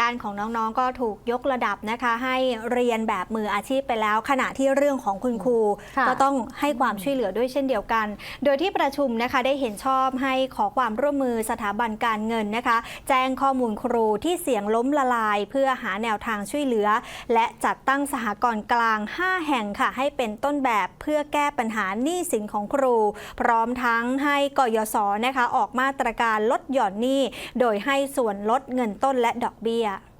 ด้านของน้องๆ ก็ถูกยกระดับนะคะ ให้เรียนแบบมืออาชีพไปแล้ว ขณะที่เรื่องของคุณครูค่ะก็ต้องให้ความช่วยเหลือด้วยเช่นเดียวกัน โดยที่ประชุมนะคะได้เห็นชอบให้ขอความร่วมมือสถาบันการเงินนะคะ แจ้งข้อมูลครูที่เสี่ยงล้มละลาย เพื่อหาแนวทางช่วยเหลือ และจัดตั้งสหกรณ์กลาง 5 แห่งค่ะ ให้เป็นต้นแบบเพื่อแก้ปัญหาหนี้สินของครู พร้อมทั้งให้กยศนะคะ ออกมาตรการลดหย่อนหนี้ โดยให้ส่วนลดเงินต้นและดอกเบี้ย Iya.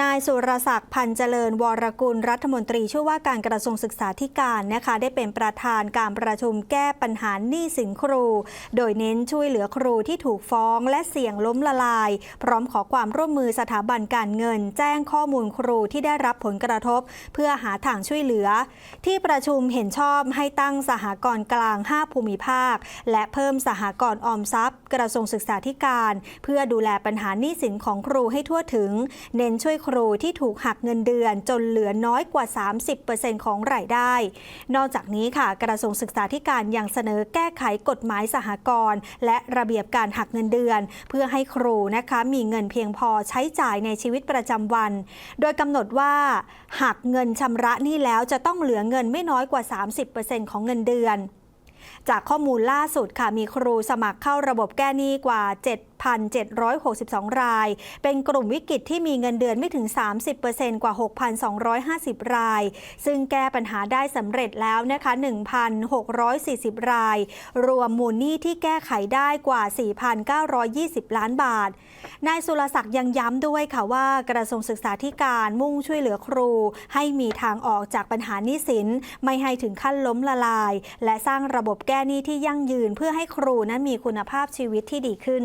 นายสุรศักดิ์พันเจริญวรกุลรัฐมนตรีช่วยว่าการกระทรวงศึกษาธิการนะคะ ได้เป็นประธานการประชุมแก้ปัญหาหนี้สินครู โดยเน้นช่วยเหลือครูที่ถูกฟ้องและเสี่ยงล้มละลาย พร้อมขอความร่วมมือสถาบันการเงิน แจ้งข้อมูลครูที่ได้รับผลกระทบ เพื่อหาทางช่วยเหลือ ที่ประชุมเห็นชอบให้ตั้งสหกรณ์กลาง 5 ภูมิภาค และเพิ่มสหกรณ์ออมทรัพย์ กระทรวงศึกษาธิการ เพื่อดูแลปัญหาหนี้สินของครูให้ทั่วถึง เน้นช่วยครูที่ถูกหักเงินเดือนจนเหลือน้อยกว่า 30%ของรายได้ นอกจากนี้ค่ะ กระทรวงศึกษาธิการยังเสนอแก้ไขกฎหมายสหกรณ์และระเบียบการหักเงินเดือน เพื่อให้ครูนะคะมีเงินเพียงพอใช้จ่ายในชีวิตประจำวัน โดยกำหนดว่าหักเงินชำระนี้แล้วจะต้องเหลือเงินไม่น้อยกว่า 30%ของเงินเดือน จากข้อมูลล่าสุดค่ะมีครูสมัครเข้าระบบแก้หนี้กว่า 7 7,762 ราย เป็นกลุ่มวิกฤตที่มีเงินเดือนไม่ถึง 30%กว่า 6,250 ราย ซึ่งแก้ปัญหาได้สำเร็จแล้วนะคะ 1,640 ราย รวมมูลหนี้ที่แก้ไขได้กว่า 4,920 ล้านบาท นายสุรศักดิ์ยังย้ำด้วยค่ะว่ากระทรวงศึกษาธิการมุ่งช่วยเหลือครู ให้มีทางออกจากปัญหานี้สิน ไม่ให้ถึงขั้นล้มละลาย และสร้างระบบแก้หนี้ที่ยั่งยืนเพื่อให้ครูนั้นมีคุณภาพชีวิตที่ดีขึ้น